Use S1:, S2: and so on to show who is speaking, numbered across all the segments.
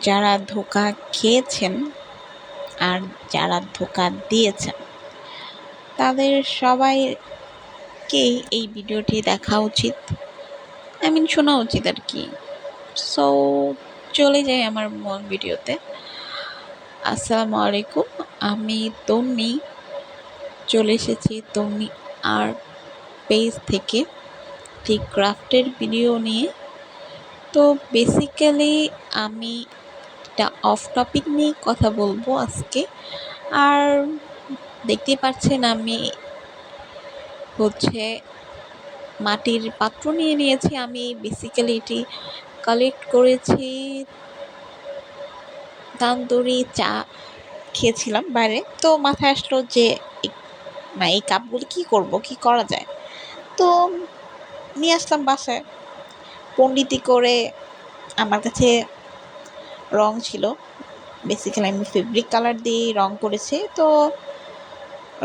S1: যারা ধোকা খেয়েছেন আর যারা ধোকা দিয়েছেন, তাদের সবাইকেই এই ভিডিওটি দেখা উচিত। আই মিন শোনা উচিত আর কি। সো চলে যাই আমার মূল ভিডিওতে। আসসালামু আলাইকুম, আমি তন্নি। চলে এসেছি তন্নি আর পেজ থেকে। ঠিক ক্রাফটের ভিডিও নিয়ে। তো বেসিক্যালি আমি একটা অফ টপিক নিয়ে কথা বলব আজকে। আর দেখতেই পাচ্ছেন আমি হচ্ছে মাটির পাত্র নিয়ে নিয়েছি। আমি বেসিক্যালি এটি কালেক্ট করেছি, তান্দুরি, চা খেয়েছিলাম বাইরে। তো মাথায় আসলো যে না, এই কাপগুলো কী করব, কি করা যায়? তো নিয়ে আসলাম বাসায়। পণ্ডিতি করে আমার কাছে রং ছিল। বেসিক্যালি আমি ফেব্রিক কালার দিয়ে রং করেছি। তো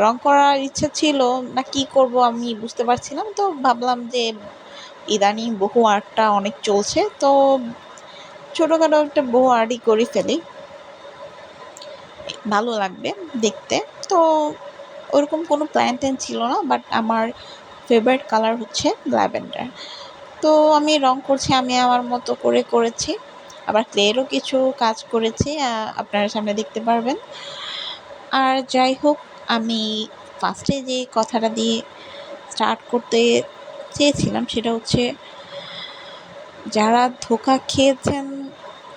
S1: রং করার ইচ্ছা ছিল না কি করব আমি বুঝতে পারছিলাম তো ভাবলাম যে ইদানিং বহু আর্টটা অনেক চলছে। তো ছোটোখাটো একটা বহু আর্টই করে ফেলি। ভালো লাগবে দেখতে। তো ওরকম কোনো প্ল্যান ট্যান ছিল না বাট আমার ফেভারিট কালার হচ্ছে ল্যাভেন্ডার। তো আমি রং করছি, আমি আমার মতো করে করেছি। আবার ক্লেরও কিছু কাজ করেছি আপনারা সামনে দেখতে পারবেন। আর যাই হোক, আমি ফার্স্টে যে কথাটা দিয়ে স্টার্ট করতে চেয়েছিলাম সেটা হচ্ছে, যারা ধোকা খেয়েছেন,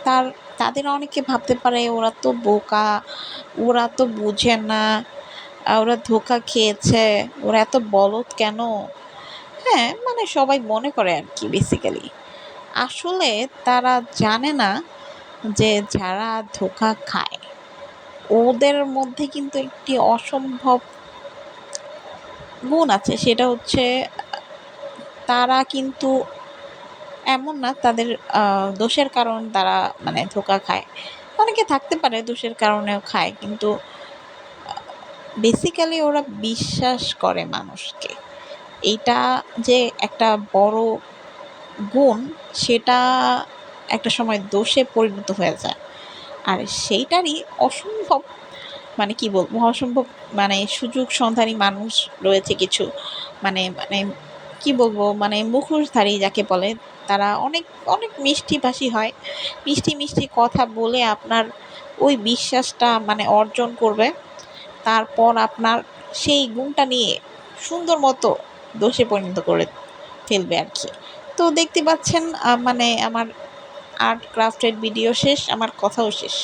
S1: তার, তাদের অনেকে ভাবতে পারে ওরা তো বোকা, ওরা তো বুঝে না ওরা ধোকা খেয়েছে, ওরা এত বলদ কেন? হ্যাঁ মানে সবাই মনে করে আর কি বেসিক্যালি আসলে তারা জানে না যে যারা ধোকা খায়, ওদের মধ্যে কিন্তু একটি অসম্ভব গুণ আছে। সেটা হচ্ছে, তারা কিন্তু এমন না, তাদের দোষের কারণ তারা মানে ধোকা খায়। অনেকে থাকতে পারে দোষের কারণেও খায়, কিন্তু বেসিক্যালি ওরা বিশ্বাস করে মানুষকে। এইটা যে একটা বড় গুণ, সেটা একটা সময় দোষে পরিণত হয়ে যায়। আর সেইটারই অসম্ভব মানে কি বলব, অসম্ভব মানে সুযোগ সন্ধানী মানুষ রয়েছে কিছু। মানে মানে কি বলব মানে মুখোশধারী যাকে বলে, তারা অনেক অনেক মিষ্টিভাষী হয়। মিষ্টি মিষ্টি কথা বলে আপনার ওই বিশ্বাসটা মানে অর্জন করবে। তারপর আপনার সেই গুণটা নিয়ে সুন্দর মতো দোষে পরিণত করে ফেলবে আর কি। তো দেখতে পাচ্ছেন মানে আমার আর্ট ক্রাফটের ভিডিও শেষ, আমার কথাও শেষ।